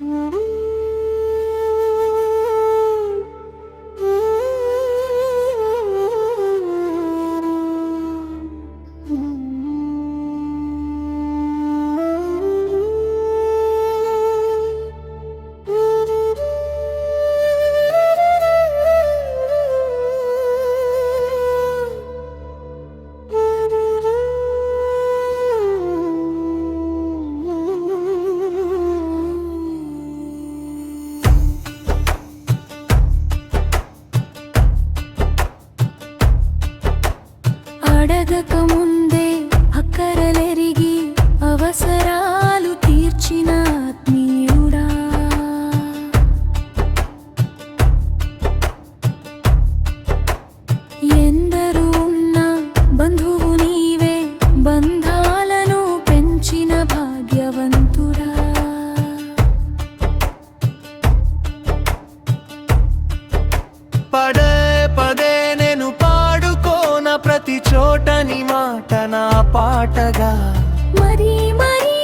Mm-hmm. ముందే అక్కరలెరిగి అవసరాలు తీర్చిన ఆత్మీయుడా. ఎందరు ఉన్న బంధువు నీవే బంధాలను పెంచిన భాగ్యవంతుడా. పడ ప్రతి చోటని మాట నా పాటగా. మరీ మరీ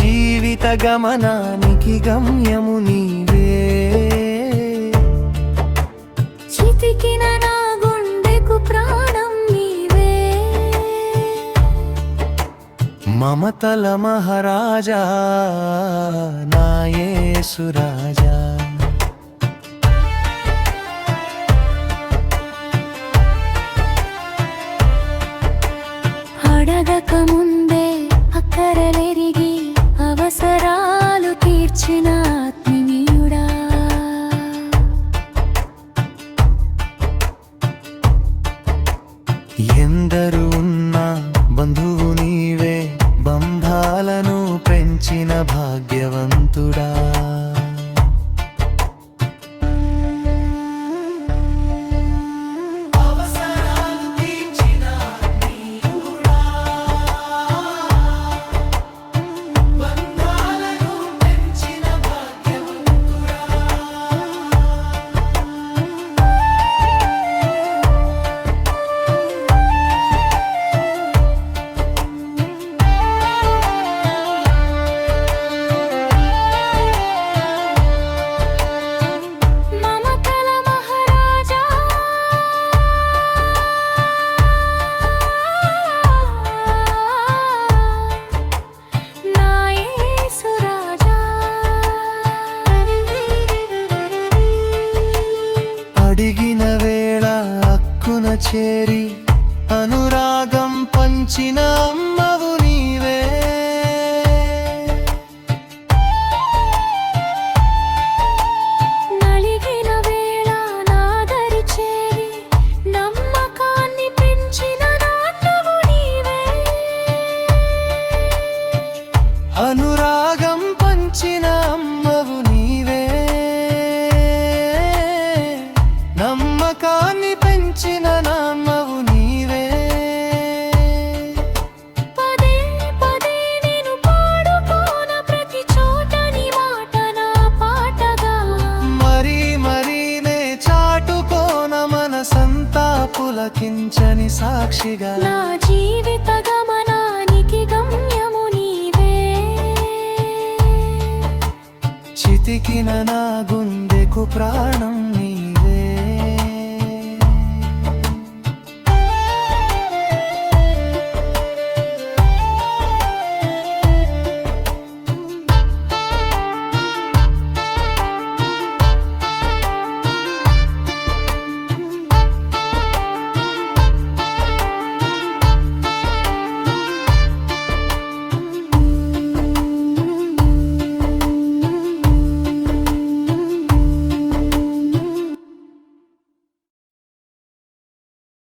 జీవిత గమనానికి గమ్యము నీవే. చితికిన నా గుండెకు ప్రాణం నీవే. మమతల మహారాజా నా యేసురాజా ఎందరు ఉన్నా బంధువు నీవే బంధాలను పెంచిన భాగ్యవంతుడా? అడిగిన వేళ అక్కున చేరి అనురాగం పంచిన అమ్మవు పులకించని సాక్షిగా నా జీవిత గమనానికి గమ్యము నీవే. చితికిన నా గుండెకు ప్రాణం